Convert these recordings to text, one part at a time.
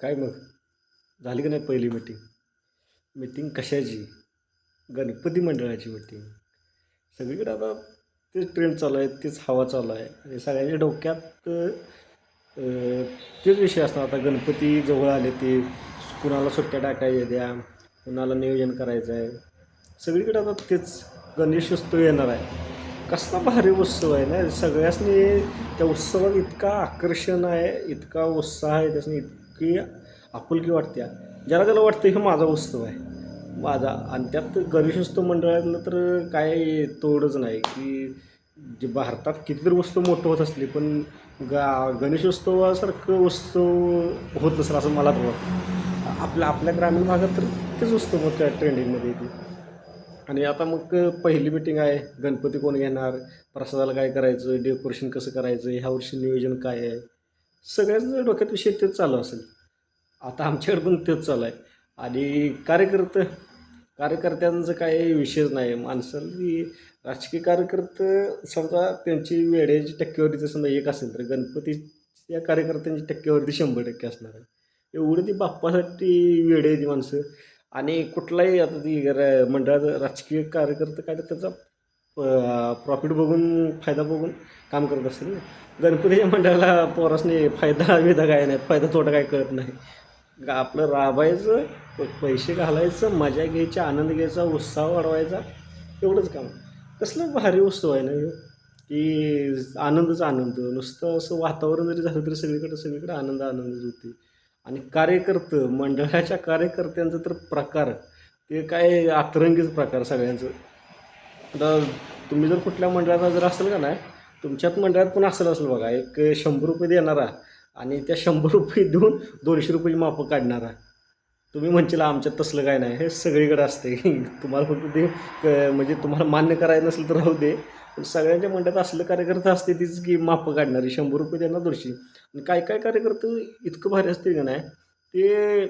काय मग? झाली की नाही पहिली मीटिंग मीटिंग कशाची? गणपती मंडळाची मीटिंग सगळीकडे आता तेच ट्रेंड चालू आहे तेच हवा चालू आहे. आणि सगळ्यांच्या डोक्यात तेच विषय असणार. आता गणपती जवळ आले ते कुणाला सुट्ट्या टाकायच्या द्या कुणाला नियोजन करायचं आहे. सगळीकडे आता तेच गणेशोत्सव येणार आहे. कसला भारी उत्सव आहे ना. सगळ्यासनी त्या उत्सवात इतका आकर्षण आहे इतका उत्साह आहे त्यासनी की आपुलकी वाटते. ज्याला त्याला वाटतं हे माझा उत्सव आहे. माझा. आणि त्यात गणेशोत्सव मंडळातलं तर काय तोडच नाही की जे भारतात कितीतरी उत्सव मोठं होत असले पण गा गणेशोत्सवासारखं उत्सव होत नसेल असं मला तर वाटतं. आपल्या आपल्या ग्रामीण भागात तर तेच उत्सव मोठ्या ट्रेंडिंगमध्ये येते आणि आता मग पहिली मिटिंग आहे गणपती कोण घेणार प्रसादाला काय करायचं डेकोरेशन कसं करायचं ह्या वर्षी नियोजन काय आहे? सगळ्याच डोक्यात विषय तेच चालू असेल. आता आमच्याकडे पण तेच चालू आहे. आणि कार्यकर्ते कार्यकर्त्यांचं काही विषयच नाही. माणसांनी राजकीय कार्यकर्ते समजा त्यांची वेळेची टक्केवारी जर समजा एक असेल तर गणपतीच्या कार्यकर्त्यांची टक्केवारी शंभर टक्के असणार आहे. एवढी ती बाप्पासाठी वेळ आहे ती माणसं. आणि कुठलाही आता ती र- मंडळात राजकीय कार्यकर्ते काय तर त्याचा प्रॉफिट बघून फायदा बघून काम करत असतील ना. गणपतीच्या मंडळाला पोरासने फायदा विधा काय नाही फायदा तोटा काय कळत नाही. आपलं राबायचं पैसे घालायचं मजा घ्यायची आनंद घ्यायचा उत्साह वाढवायचा एवढंच काम. कसलं भारी उत्सव आहे ना की आनंदच आनंद. नुसतं असं वातावरण जरी झालं तरी सगळीकडे सगळीकडे आनंद आनंदच होते. आणि कार्यकर्ते मंडळाच्या कार्यकर्त्यांचं तर प्रकार. ते काय अतरंगीच प्रकार सगळ्यांचं. आता तुम्ही जर कुठल्या मंडळात जर असेल का नाही तुमच्यात मंडळात पण असेल असेल बघा. एक शंभर रुपये देणारा आणि त्या शंभर रुपये देऊन दोनशे रुपये मापं काढणारा. तुम्ही म्हणशील आमच्यात तसलं काय नाही. हे सगळीकडे असते. तुम्हाला फक्त ते क- म्हणजे तुम्हाला मान्य करायचं नसेल तर राहू दे. पण सगळ्यांच्या मंडळात असलं कार्यकर्ते असते तीच की मापं काढणारी. शंभर रुपये देणार दोनशे. आणि काय काय कार्यकर्ते इतकं भारी असते का नाही ते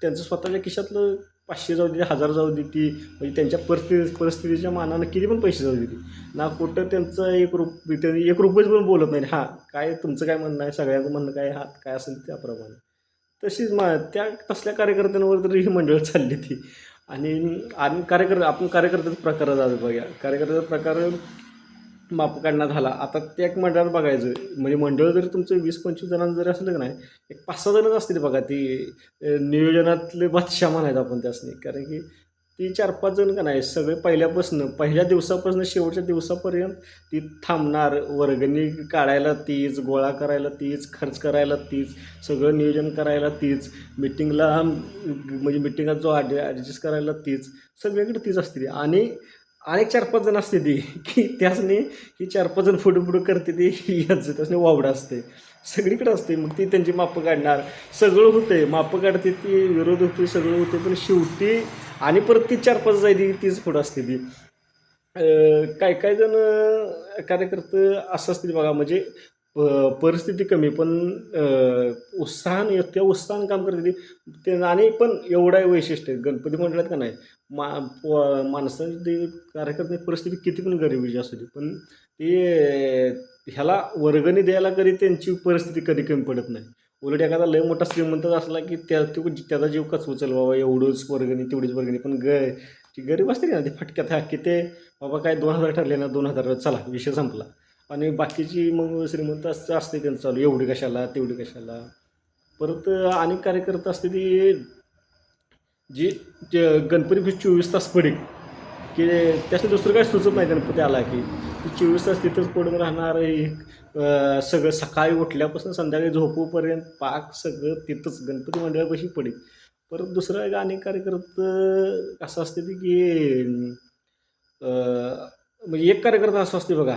त्यांचं स्वतःच्या खिशातलं पाचशे जाऊ दे हजार जाऊ दे ती. म्हणजे त्यांच्या परिस्थिती परिस्थितीच्या मानानं किती पण पैसे जाऊ देते ना कुठं त्यांचं एक रुप त्यांनी एक रुपयेच पण बोलत नाही. हां काय तुमचं काय म्हणणं आहे? सगळ्यांचं म्हणणं काय हात काय असेल त्याप्रमाणे तशीच मा त्या तसल्या कार्यकर्त्यांवर तरी ही मंडळ चालली ती. आणि आणि कार्यकर्ते आपण कार्यकर्त्याचा प्रकार जातो बघा कार्यकर्त्याचा प्रकार माप काढण्यात झाला आता ते एक मंडळात बघायचं. म्हणजे मंडळ जरी तुमचं वीस पंचवीस जणांचं जरी असलं का नाही एक पाच सहा जणच असतील बघा ती नियोजनातले बादशाह म्हणायचं आपण त्यासनी. कारण की ती चार पाच जण का नाही सगळे पहिल्यापासून पहिल्या दिवसापासून शेवटच्या दिवसापर्यंत ती थांबणार. वर्गणी काढायला तीच गोळा करायला तीच खर्च करायला तीच सगळं नियोजन करायला तीच मिटिंगला म्हणजे मिटिंगात जो ॲड ॲडजस्ट करायला तीच सगळीकडे तीच असते आणि आणि चार पाच जण असते ती की त्याचने ही चार पाच जण फोटो फोटो करते ती याचं त्याचने वावडं असते. सगळीकडे असते मग ती त्यांची मापं काढणार. सगळं होते मापं काढते ती विरोध होते सगळं होते पण शेवटी आणि परत ती चार पाच जायची तीच फोटो असते ती. काय काय जण कार्यकर्ते असं असते बघा म्हणजे परिस्थिती कमी पण उत्साहान उत्साहाने त्या उत्साहानं काम करते ती. ते आणि पण एवढा वैशिष्ट्य आहे गणपती मंडळात का नाही? मा प- माणसाची कार्यकर्ते परिस्थिती किती पण गरिबीची असू दे. पण ते ह्याला वर्गणी द्यायला कधी त्यांची परिस्थिती कधी कमी पडत नाही. उलट एखादा लय मोठा श्रीमंत असला की त्या तो त्याचा जीव कच उचल बाबा एवढंच वर्गणी तेवढीच वर्गणी. पण ग ती गरीब असते ना ते फटक्यात हा की ते बाबा काय दोन हजार ठरले ना दोन हजार चला विषय संपला. आणि बाकीची मग श्रीमंत असं असते त्यांचं चालू एवढी कशाला तेवढी कशाला. परत अनेक कार्यकर्ते असते ती जी ते गणपती फिश चोवीस तास पडेल. की त्याचं दुसरं काय सुचत नाही गणपती आला की. ती चोवीस तास तिथंच पडून राहणार आहे. सगळं सकाळी उठल्यापासून संध्याकाळी झोपूपर्यंत पाक सगळं तिथंच गणपती मंडळापाशी पडेल. परत दुसरं एक अनेक कार्यकर्ते असं असते ते की म्हणजे एक कार्यकर्ता असं असते बघा.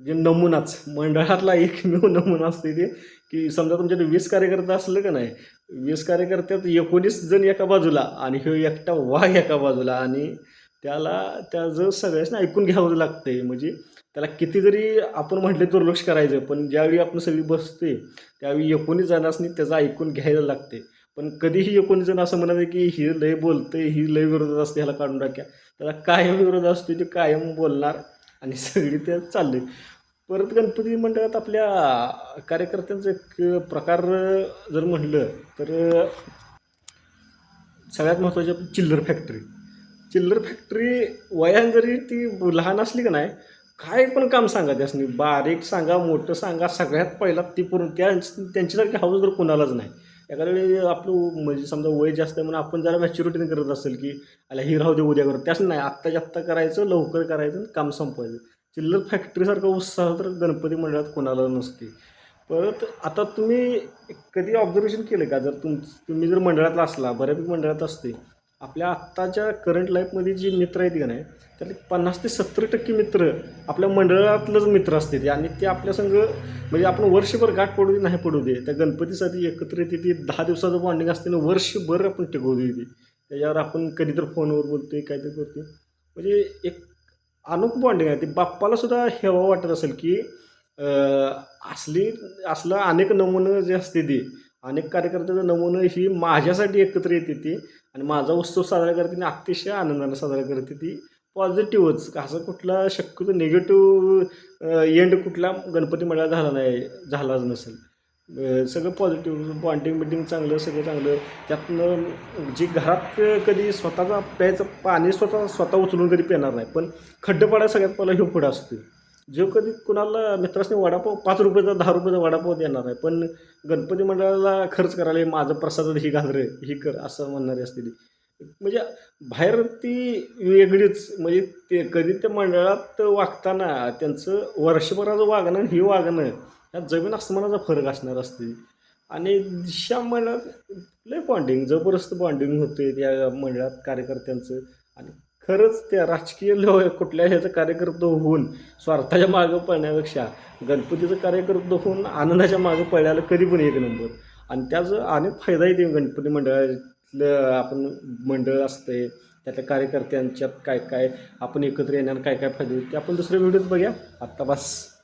जे नमुनाच मंडळातला एकमेव नमुना असते ते. की समजा तुमच्याकडे वीस कार्यकर्ते असलं का नाही वीस कार्यकर्त्यात एकोणीस जण एका बाजूला आणि ह्यो एकटा वाघ एका बाजूला आणि त्याला त्याचं सगळ्यांना ऐकून घ्यावं लागतंय. म्हणजे त्याला किती जरी आपण म्हटले दुर्लक्ष करायचं पण ज्यावेळी आपण सगळी बसते त्यावेळी एकोणीस जणांनी त्याचं ऐकून घ्यायला लागते पण कधीही एकोणीस जण असं म्हणत की ही लय बोलते ही लय विरोधात असते ह्याला काढून टाक्या त्याला कायम विरोध असतो ते कायम बोलणार आणि सगळी ते चालले परत गणपती मंडळात आपल्या कार्यकर्त्यांचं एक प्रकार जर म्हटलं तर सगळ्यात महत्त्वाची चिल्लर फॅक्टरी. चिल्लर फॅक्टरी वयान जरी ती लहान असली का नाही काय पण काम सांगा त्यासनी. बारीक सांगा मोठं सांगा सगळ्यात पहिला ती पूर्ण त्या त्यांच्यासारखी हाऊस जर कोणालाच नाही. एखाद्या वेळी आपलं म्हणजे समजा वय जास्त आहे म्हणून आपण जरा मॅच्युरिटीने करत असेल की आला ही राहू दे उद्या करू त्याच नाही. आत्ताच्या आत्ता करायचं लवकर करायचं आणि काम संपवायचं. चिल्लर फॅक्टरीसारखा उत्साह तर गणपती मंडळात कोणाला नसते. परत आता तुम्ही कधी ऑब्झर्वेशन केलं का? जर तुम तुम्ही जर मंडळातला असला बऱ्यापैकी मंडळात असते आपल्या आत्ताच्या करंट लाईफमध्ये जी मित्र आहेत का नाही त्यातले पन्नास ते सत्तर टक्के मित्र आपल्या मंडळातलंच मित्र असते ते. आणि ते आपल्या संग म्हणजे आपण वर्षभर गाठ पडू दे नाही पडू दे त्या गणपतीसाठी एकत्र येते ती दहा दिवसाचं बॉन्डिंग असते ना वर्षभर आपण टिकवू दे त्याच्यावर आपण कधी तर फोनवर बोलतोय काहीतरी करतोय. म्हणजे एक अनोख बॉन्डिंग आहे. ते बाप्पाला सुद्धा हेवा वाटत असेल की असली असलं अनेक नमुनं जे असते ते अनेक कार्यकर्त्याचं नमुनं ही माझ्यासाठी एकत्र येते ती आणि माझा उत्सव साजरा करते आणि अतिशय आनंदाने साजरा करते ती. पॉझिटिव्हच असं कुठला शक्यतो निगेटिव्ह एंड कुठला गणपती मंडळात झाला नाही झालाच नसेल. सगळं पॉझिटिव्ह बॉन्डिंग बिंडिंग चांगलं सगळं चांगलं. त्यातनं जी घरात कधी स्वतःचा प्यायचं पाणी स्वतः स्वतः उचलून कधी पिणार नाही. पण खड्डपाडा सगळ्यात पहिला ह्यो पुढं असतो जो कधी कुणाला मित्रासने वडापाव पाच रुपयाचा दहा रुपयाचा वडापाव देणार आहे पण गणपती मंडळाला खर्च करायला माझं प्रसाद ही घालरे ही कर असं म्हणणारी असते ती. म्हणजे बाहेर ती वेगळीच म्हणजे ते कधी त्या मंडळात वागताना त्यांचं वर्षभराचं वागणं हे वागणं त्यात जमीन आसमानाचा फरक असणार असते. आणि दिशा मंडळात लय बॉन्डिंग जबरदस्त बॉन्डिंग होते त्या मंडळात कार्यकर्त्यांचं. आणि खरंच त्या राजकीय लो कुठल्या ह्याचं कार्यकर्ता होऊन स्वार्थाच्या मागं पळण्यापेक्षा गणपतीचं कार्यकर्ता होऊन आनंदाच्या मागं पळण्याला कधी पण एक नंबर. आणि त्याचं अनेक फायदाही ते गणपती मंडळातलं आपण मंडळ असते त्यातल्या कार्यकर्त्यांच्यात काय काय आपण एकत्र येण्यानं काय काय फायदे होते ते आपण दुसऱ्या व्हिडिओत बघूया. आत्ता बस